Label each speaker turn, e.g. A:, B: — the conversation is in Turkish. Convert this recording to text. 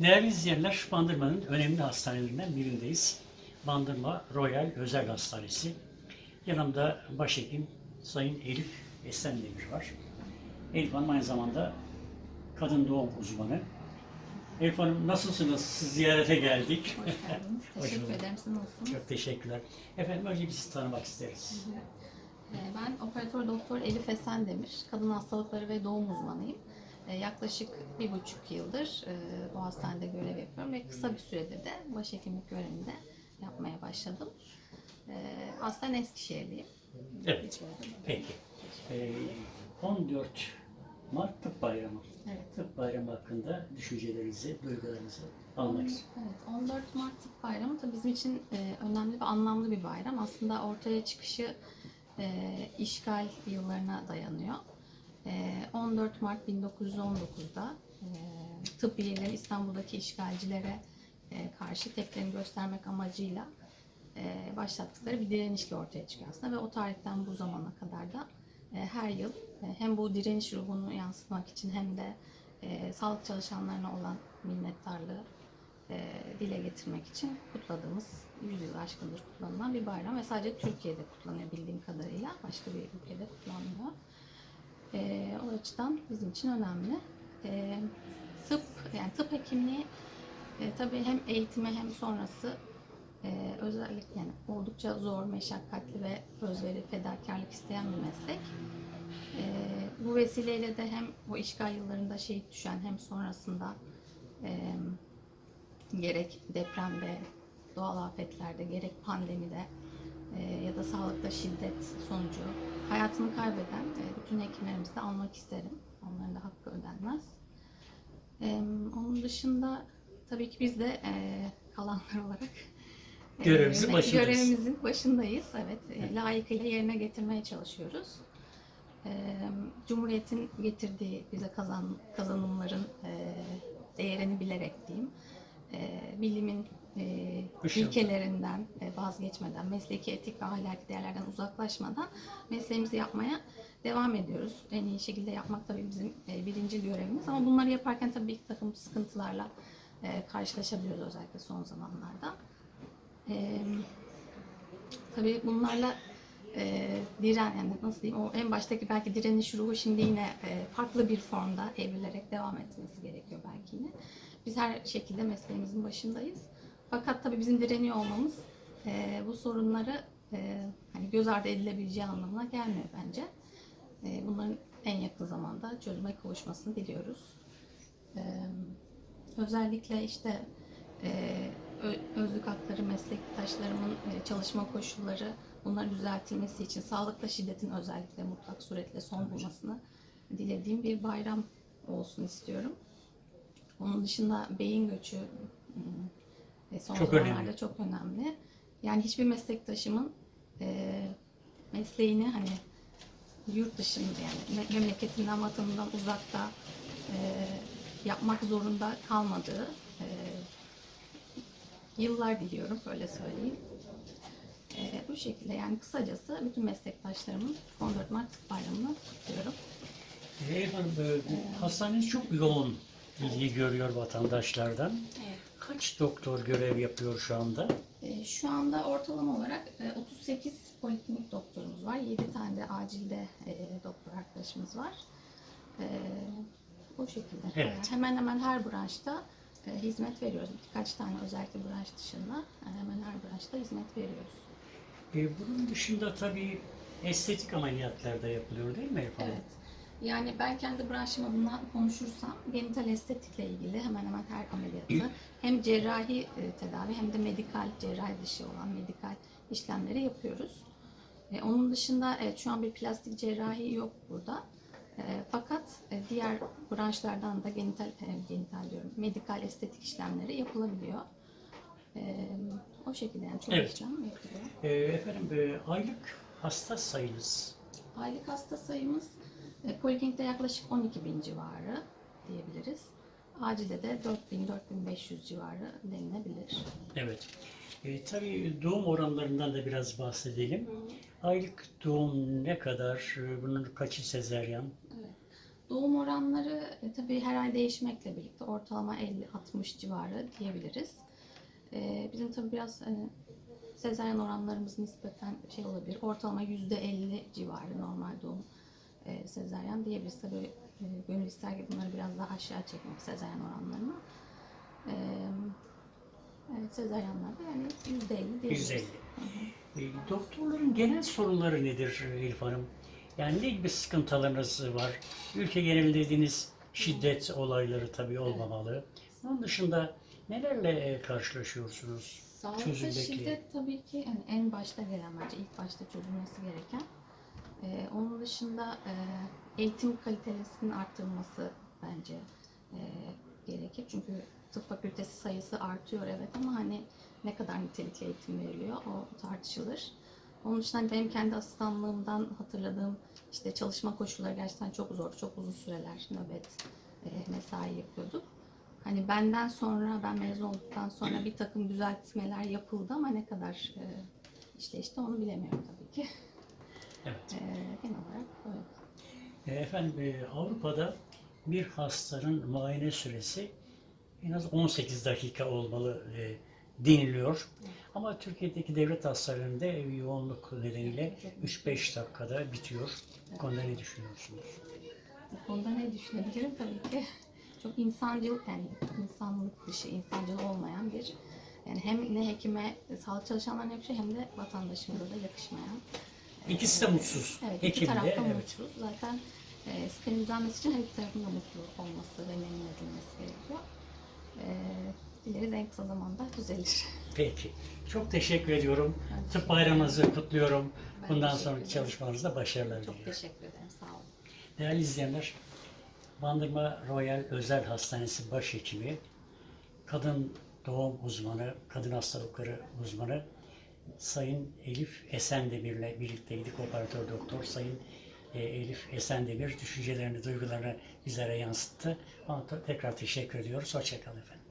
A: Değerli izleyenler, Bandırma'nın önemli hastanelerinden birindeyiz. Bandırma Royal Özel Hastanesi. Yanımda başhekim Sayın Elif Esendemir var. Elif Hanım aynı zamanda kadın doğum uzmanı. Elif Hanım nasılsınız? Siz ziyarete geldik.
B: Hoş geldiniz. Teşekkür
A: bulduk.
B: ederim. Siz nasılsınız?
A: Çok teşekkürler. Efendim önce bir sizi tanımak isteriz.
B: Ee, Ben operatör doktor Elif Esendemir, kadın hastalıkları ve doğum uzmanıyım. Ee, Yaklaşık bir buçuk yıldır e, bu hastanede görev yapıyorum ve kısa bir süredir de başhekimlik görevini de yapmaya başladım. Ee, Aslen Eskişehirliyim.
A: Evet, peki. Ee, 14 Mart Tıp Bayramı.
B: Evet.
A: Tıp Bayramı hakkında düşüncelerinizi, duygularınızı almak istiyorum.
B: Evet, 14 Mart Tıp Bayramı tabii bizim için e, önemli ve anlamlı bir bayram. Aslında ortaya çıkışı e, işgal yıllarına dayanıyor. E, 14 Mart 1919'da e, tıp üyeleri İstanbul'daki işgalcilere e, karşı tepkilerini göstermek amacıyla e, başlattıkları bir direnişle ortaya çıkıyor aslında ve o tarihten bu zamana kadar da her yıl hem bu direniş ruhunu yansıtmak için hem de sağlık çalışanlarına olan minnettarlığı dile getirmek için kutladığımız 100 yıl aşkındır kutlanılan bir bayram ve sadece Türkiye'de kutlanıyor bildiğim kadarıyla başka bir ülkede kutlanmıyor. E, o açıdan bizim için önemli. E, tıp yani tıp hekimliği e, tabii hem eğitimi hem sonrası e, özellikle yani oldukça zor, meşakkatli ve özveri, fedakarlık isteyen bir meslek. E, bu vesileyle de hem o işgal yıllarında şehit düşen hem sonrasında e, gerek depremde, doğal afetlerde, gerek pandemide ya da sağlıkta şiddet sonucu hayatını kaybeden e, bütün hekimlerimizi de almak isterim. Onların da hakkı ödenmez. E, onun dışında tabii ki biz de e, kalanlar olarak e,
A: Görevimizin başındayız.
B: Görevimizin başındayız. Evet, e, layıkıyla yerine getirmeye çalışıyoruz. E, Cumhuriyet'in getirdiği bize kazan, kazanımların e, değerini bilerek diyeyim. E, bilimin e,
A: Işıltı.
B: ilkelerinden e, vazgeçmeden, mesleki etik ve ahlaki değerlerden uzaklaşmadan mesleğimizi yapmaya devam ediyoruz. En iyi şekilde yapmak tabii bizim e, birinci görevimiz. Ama bunları yaparken tabii bir takım sıkıntılarla e, karşılaşabiliyoruz özellikle son zamanlarda. E, tabii bunlarla e, diren yani nasıl diyeyim o en baştaki belki direniş ruhu şimdi yine e, farklı bir formda evrilerek devam etmesi gerekiyor belki yine. Biz her şekilde mesleğimizin başındayız. Fakat tabii bizim direniyor olmamız e, bu sorunları e, hani göz ardı edilebileceği anlamına gelmiyor bence. E, bunların en yakın zamanda çözüme kavuşmasını diliyoruz. E, özellikle işte e, özlük hakları, meslektaşlarımın e, çalışma koşulları bunların düzeltilmesi için sağlıkta şiddetin özellikle mutlak suretle son bulmasını dilediğim bir bayram olsun istiyorum. Onun dışında beyin göçü e, son
A: Çok
B: zamanlarda
A: önemli.
B: çok önemli. Yani hiçbir meslektaşımın e, mesleğini hani yurt dışında yani me- memleketinden, vatanından uzakta e, yapmak zorunda kalmadığı e, yıllar diliyorum öyle söyleyeyim. E, bu şekilde yani kısacası bütün meslektaşlarımın 14 Mart Bayramı'nı kutluyorum.
A: Elif Hanım, e, hastaneniz çok yoğun ilgi görüyor vatandaşlardan. Kaç doktor görev yapıyor şu anda?
B: E, Şu anda ortalama olarak e, 38 poliklinik doktorumuz var. 7 tane de acilde e, doktor arkadaşımız var. E, Bu şekilde.
A: Evet.
B: Hemen hemen her branşta e, hizmet veriyoruz. Birkaç tane özellikle branş dışında e, hemen her branşta hizmet veriyoruz.
A: E, bunun dışında tabii estetik ameliyatlar da yapılıyor değil mi Hanım?
B: Evet. Yani ben kendi branşım adına konuşursam genital estetikle ilgili hemen hemen her ameliyatı hem cerrahi e, tedavi hem de medikal cerrahi dışı olan medikal işlemleri yapıyoruz. E, onun dışında evet şu an bir plastik cerrahi yok burada. E, fakat e, diğer branşlardan da genital, e, genital diyorum, medikal estetik işlemleri yapılabiliyor. E, o şekilde yani çok
A: Evet.
B: işlem yapılıyor.
A: E, efendim e, aylık hasta sayınız
B: Aylık hasta sayımız poliklinikte yaklaşık 12 bin civarı diyebiliriz. Acilde de 4000-4500 civarı denilebilir.
A: Evet. E, tabii doğum oranlarından da biraz bahsedelim. Aylık doğum ne kadar? E, Bunun kaçı sezeryan?
B: Doğum oranları e, tabii her ay değişmekle birlikte ortalama 50-60 civarı diyebiliriz. E, bizim tabii biraz e, sezaryen oranlarımız nispeten şey olabilir. Ortalama %50 civarı normal doğum e, sezaryen diyebiliriz. Tabii e, gönül ister ki bunları biraz daha aşağı çekmek sezaryen oranlarını. E, evet, sezaryenlerde yani %50 diyebiliriz.
A: %50. E, Doktorların genel sorunları nedir Elif Hanım? Yani ne gibi sıkıntılarınız var? Ülke genelinde dediğiniz şiddet olayları tabii olmamalı. Onun dışında nelerle e, karşılaşıyorsunuz?
B: Sağlıkta şiddet tabii ki yani en başta gelen bence ilk başta çözülmesi gereken. Ee, onun dışında e, eğitim kalitesinin arttırılması bence e, gerekir. Çünkü tıp fakültesi sayısı artıyor evet ama hani ne kadar nitelikli eğitim veriliyor o tartışılır. Onun dışında hani benim kendi asistanlığımdan hatırladığım işte çalışma koşulları gerçekten çok zor, çok uzun süreler nöbet, e, mesai yapıyorduk. Hani benden sonra, ben mezun olduktan sonra bir takım düzeltmeler yapıldı ama ne kadar e, işte işte onu bilemiyorum tabii ki.
A: Evet.
B: E, genel olarak böyle.
A: E, Efendim e, Avrupa'da bir hastanın muayene süresi en az 18 dakika olmalı e, deniliyor. Ama Türkiye'deki devlet hastanelerinde yoğunluk nedeniyle 3-5 dakikada bitiyor. Bu konuda ne düşünüyorsunuz?
B: Bu konuda ne düşünebilirim tabii ki çok insancıl yani insanlık dışı, insancıl olmayan bir yani hem ne hekime, sağlık çalışanlarına yakışıyor hem de vatandaşımıza da yakışmayan.
A: İkisi de mutsuz.
B: Evet, iki
A: Hekim de,
B: taraf da
A: evet.
B: mutsuz. Zaten e, sistemin düzenmesi için her iki tarafın da mutlu olması ve memnun edilmesi gerekiyor. E, dileriz en kısa zamanda düzelir.
A: Peki. Çok teşekkür ediyorum.
B: Ben
A: Tıp bayramınızı kutluyorum.
B: Ben
A: Bundan sonraki çalışmanızda başarılar
B: Çok
A: diliyorum.
B: teşekkür ederim. Sağ olun.
A: Değerli izleyenler, Bandırma Royal Özel Hastanesi Başhekimi, kadın doğum uzmanı, kadın hastalıkları uzmanı Sayın Elif Esendemir'le birlikteydik. Operatör doktor Sayın e, Elif Esendemir düşüncelerini, duygularını bizlere yansıttı. Ona tekrar teşekkür ediyoruz. Hoşçakalın efendim.